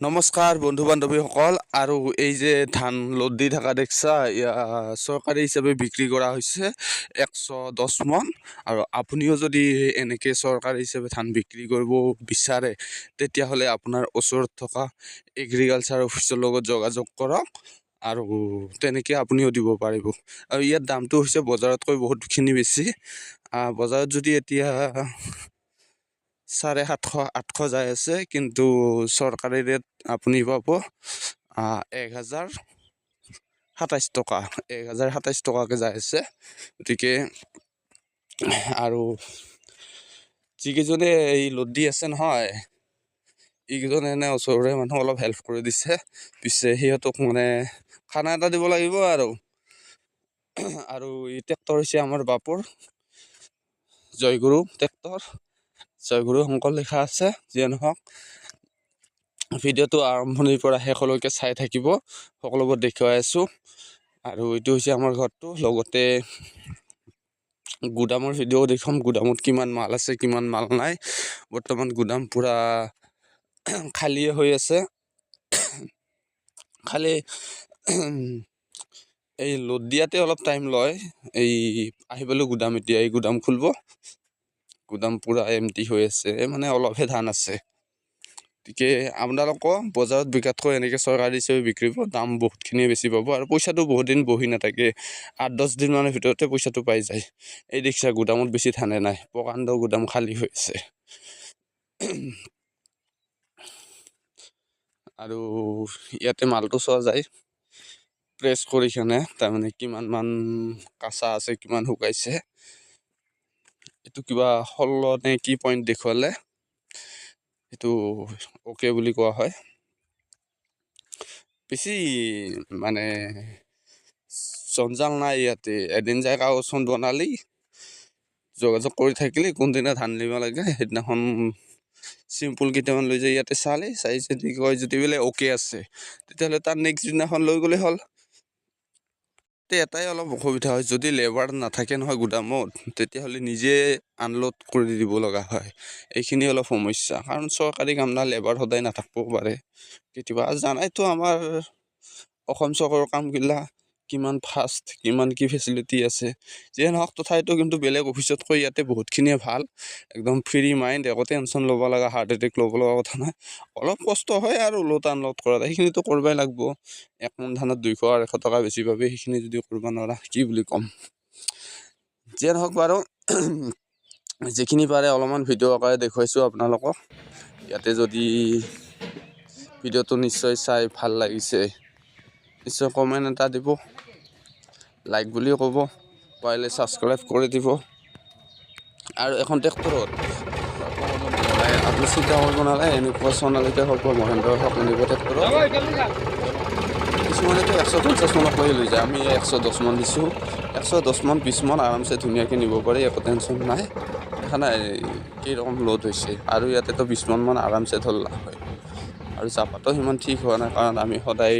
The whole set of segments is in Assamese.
নমস্কাৰ বন্ধু বান্ধৱীসকল আৰু এই যে ধান লোড দি থকা দেখছা চৰকাৰী হিচাপে বিক্ৰী কৰা হৈছে একশ দহ মন আৰু আপুনিও যদি এনেকৈ চৰকাৰী হিচাপে ধান বিক্ৰী কৰিব বিচাৰে তেতিয়াহ'লে আপোনাৰ ওচৰত থকা এগ্ৰিকালচাৰ অফিচৰ লগত যোগাযোগ কৰক আৰু তেনেকৈ আপুনিও দিব পাৰিব। আৰু ইয়াৰ দামটো হৈছে বজাৰতকৈ বহুতখিনি বেছি। বজাৰত যদি এতিয়া চাৰে সাতশ, আঠশ যাই আছে, কিন্তু চৰকাৰী ৰেট আপুনি পাব এক হাজাৰ সাতাইছ টকা, এক হাজাৰ সাতাইছ টকাকৈ যাই আছে, গতিকে, আৰু যিকেইজনে এই লোড দি আছে নহয়, এইকেইজন এনে ওচৰৰে মানুহ অলপ হেল্প কৰি দিছে, পিছে সিহঁতক মানে খানা এটা দিব লাগিব আৰু। আৰু এই ট্ৰেক্টৰ হৈছে আমাৰ বাপুৰ জয়গুৰু ট্ৰেক্টৰ জয়গুৰু শংকৰ লিখা আছে যিয়ে নহওক। ভিডিঅ'টো আৰম্ভণিৰ পৰা শেষলৈকে চাই থাকিব সকলোবোৰ দেখুৱাই আছোঁ। আৰু এইটো হৈছে আমাৰ ঘৰটো লগতে গুদামৰ ভিডিঅ' দেখুৱাম গুদামত কিমান মাল আছে কিমান মাল নাই। বৰ্তমান গুদাম পূৰা খালীয়ে হৈ আছে। খালি এই লোড দিয়াতে অলপ টাইম লয় এই আহিবলৈ গুদাম এতিয়া এই গুদাম খুলিব। গুদাম পূৰা এমটি হৈ আছে মানে অলপহে ধান আছে। গতিকে আপোনালোকক বজাৰত বিকাতকৈ এনেকৈ চৰকাৰী হিচাপে বিক্ৰী কৰিব দাম বহুতখিনিয়ে বেছি পাব আৰু পইচাটো বহুত দিন বহি নাথাকে, আঠ, দহ দিনমানৰ ভিতৰতে পইচাটো পাই যায়। এই দেখিছা গুদামত বেছি ধানে নাই, প্ৰকাণ্ড গুদাম খালী হৈ আছে। আৰু ইয়াতে মালটো চোৱা যায় প্ৰেছ কৰি কেনে তাৰমানে কিমান মান কাঁচা আছে, কিমান শুকাইছে। এইটো কিবা ষোল্ল নে কি পইণ্ট দেখুৱালে সেইটো অ'কে বুলি কোৱা হয়। বেছি মানে জঞ্জাল নাই ইয়াতে এদিন যাই কাগজখন বনালি যোগাযোগ কৰি থাকিলি কোনদিনা ধান দিব লাগে সেইদিনাখন চিম্পুল কেইটামান লৈ যাই ইয়াতে চালে চাই যদি কয় যদি বোলে অ'কে আছে তেতিয়াহ'লে তাৰ নেক্সট দিনাখন লৈ গ'লে হ'ল। তে এটাই অলপ অসুবিধা হয়। যদি লেবাৰ নাথাকে নহয় গুদামত তেতিয়াহ'লে নিজে আনলোড কৰি দিব লগা হয়। এইখিনি অলপ সমস্যা। কাৰণ চৰকাৰী কাম না লেবাৰ সদায় নাথাকিবও পাৰে। কেতিয়াবা জানাইতো আমাৰ অসম চৰকাৰৰ কামগিলা কিমান ফাষ্ট কিমান কি ফেচিলিটি আছে। যিয়ে নহওক তথাপিতো কিন্তু বেলেগ অফিচতকৈ ইয়াতে বহুতখিনিয়ে ভাল। একদম ফ্ৰী মাইণ্ড একো টেনশ্যন ল'ব লগা হাৰ্ট এটেক ল'ব লগা কথা নাই। অলপ কষ্ট হয় আৰু লোড আনলোড কৰা সেইখিনিতো কৰিবই লাগিব। এক মোন ধানত দুইশ আঢ়ৈশ টকা বেছি পাবি সেইখিনি যদি কৰিব নোৱাৰা কি বুলি ক'ম। যিয়ে নহওক বাৰু যিখিনি পাৰে অলপমান ভিডিঅ' আকাৰে দেখুৱাইছোঁ আপোনালোকক। ইয়াতে যদি ভিডিঅ'টো নিশ্চয় চাই ভাল লাগিছে। নিশ্চয় কমেণ্ট এটা দিব লাইক বুলিও ক'ব পাৰিলে ছাবস্ক্ৰাইব কৰি দিব। আৰু এখন ট্ৰেক্টৰত আপুনি চিন্তা কৰিব নালাগে এনেকুৱা সোণালীতে হওক বা মহেন্দ্ৰ হওক এনেকুৱা ট্ৰেক্টৰত কিছুমানেতো একশ পঞ্চাছ মানক কৰি লৈ যায় আমি একশ দহ মান দিছোঁ। একশ দহ মান বিছ মান আৰামছে ধুনীয়াকৈ নিব পাৰি একো টেনশ্যন নাই। দেখা নাই কেইৰকম লোড হৈছে। আৰু ইয়াতেতো বিছ মান মান আৰামছে ধৰলা হয়। আৰু জাপাতো সিমান ঠিক হোৱা নাই কাৰণ আমি সদায়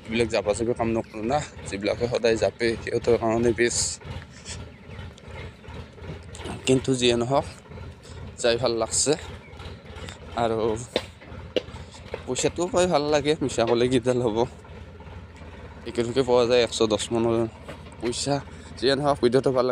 এইবিলাক জাপা চাপি কাম নকৰোঁ না যিবিলাকে সদায় জাপে সিহঁতৰ কাৰণে বেষ্ট কিন্তু যিয়ে নহওক যাই ভাল লাগছে। আৰু পইচাটোও পাই ভাল লাগে মিছা ক'লে কিডাল হ'ব। একেলগে পোৱা যায় একশ দহ মানৰ পইচা যিয়ে নহওক ভিডিঅ'টো ভাল লাগছে।